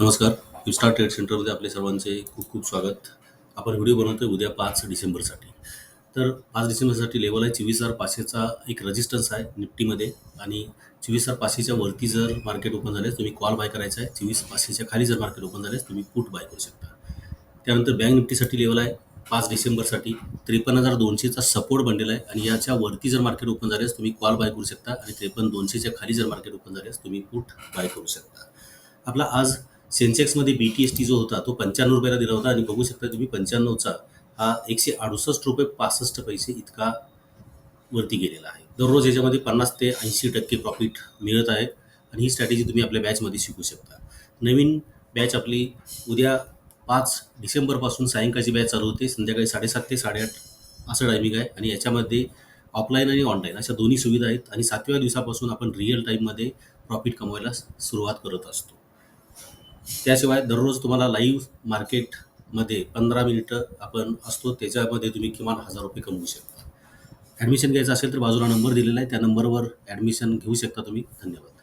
नमस्कार. विस्टार ट्रेड सेंटरमध्ये आपले सर्वांचे खूप खूप स्वागत. आपण व्हिडिओ बनवतो उद्या पाच डिसेंबरसाठी. तर पाच डिसेंबरसाठी लेवल आहे चोवीस हजार पाचशेचा एक रजिस्टन्स आहे निफ्टीमध्ये. आणि चोवीस हजार पाचशेच्या वरती जर मार्केट ओपन झालेस तुम्ही कॉल बाय करायचा आहे. चोवीस पाचशेच्या खाली जर मार्केट ओपन झालेस तुम्ही पुट बाय करू शकता. त्यानंतर बँक निफ्टीसाठी लेवल आहे पाच डिसेंबरसाठी. त्रेपन्न हजार दोनशेचा सपोर्ट बनलेला आहे. आणि याच्या वरती जर मार्केट ओपन झाल्यास तुम्ही कॉल बाय करू शकता. आणि त्रेपन्न दोनशेच्या खाली जर मार्केट ओपन झाल्यास तुम्ही पुट बाय करू शकता. आपला आज सेन्सेक्समध्ये बी टी एस टी जो होता तो पंच्याण्णव रुपयाला दिला होता. आणि बघू शकता तुम्ही पंच्याण्णवचा हा एकशे अडुसष्ट रुपये पासष्ट पैसे इतका वरती गेलेला आहे. दररोज याच्यामध्ये पन्नास ते ऐंशी टक्के प्रॉफिट मिळत आहे. आणि ही स्ट्रॅटेजी तुम्ही आपल्या बॅचमध्ये शिकू शकता. नवीन बॅच आपली उद्या पाच डिसेंबरपासून सायंकाळची बॅच चालू होते. संध्याकाळी साडेसात ते साडेआठ असं टायमिंग आहे. आणि याच्यामध्ये ऑफलाईन आणि ऑनलाईन अशा दोन्ही सुविधा आहेत. आणि सातव्या दिवसापासून आपण रिअल टाईममध्ये प्रॉफिट कमवायला सुरुवात करत असतो. त्याशिवाय दररोज तुम्हाला लाईव्ह मार्केटमध्ये पंधरा मिनिटं आपण असतो त्याच्यामध्ये तुम्ही किमान हजार रुपये कमवू शकता. ॲडमिशन घ्यायचं असेल तर बाजूला नंबर दिलेला आहे त्या नंबरवर ॲडमिशन घेऊ शकता तुम्ही. धन्यवाद.